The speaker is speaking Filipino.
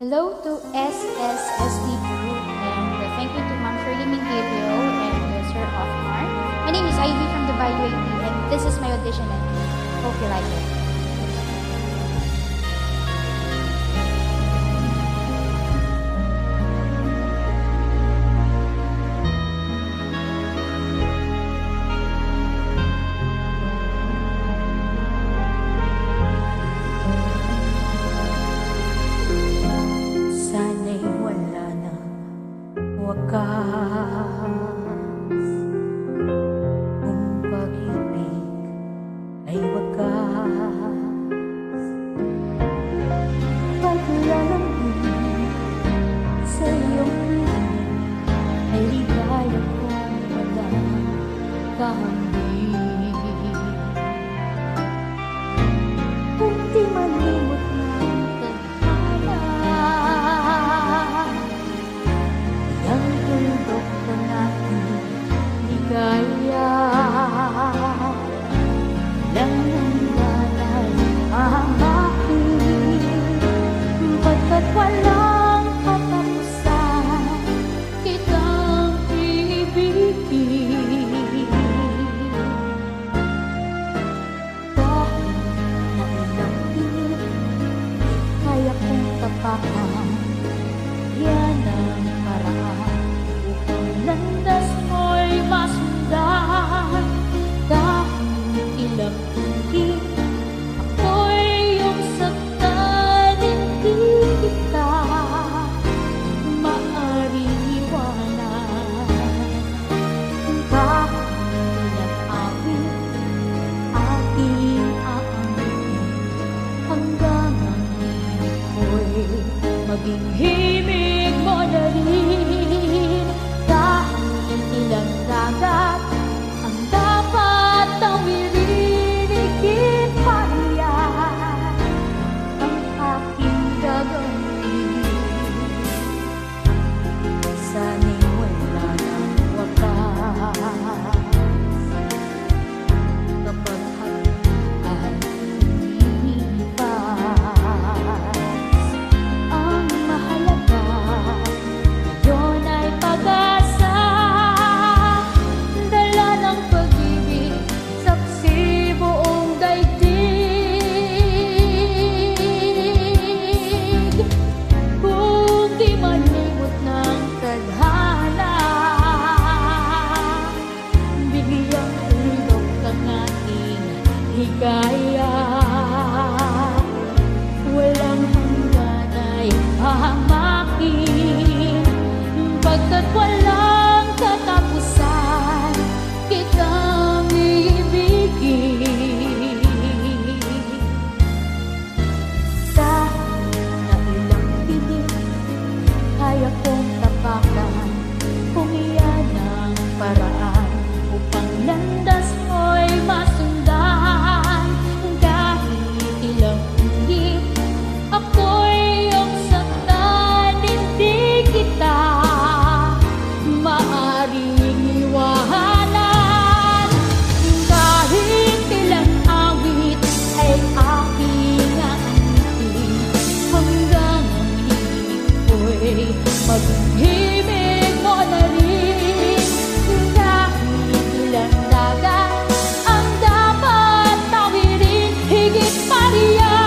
Hello to SSSD Group and uh, thank you to Ma'am Shirley Mingilio and uh, Sir Offmar. My name is Ivy from Dubai UAP and this is my audition and hope you like it. wakas Kung pag-ibig ay wakas Paglalambing sa iyong piling ligaya kong walang kahambing 것 같아. kaya yeah.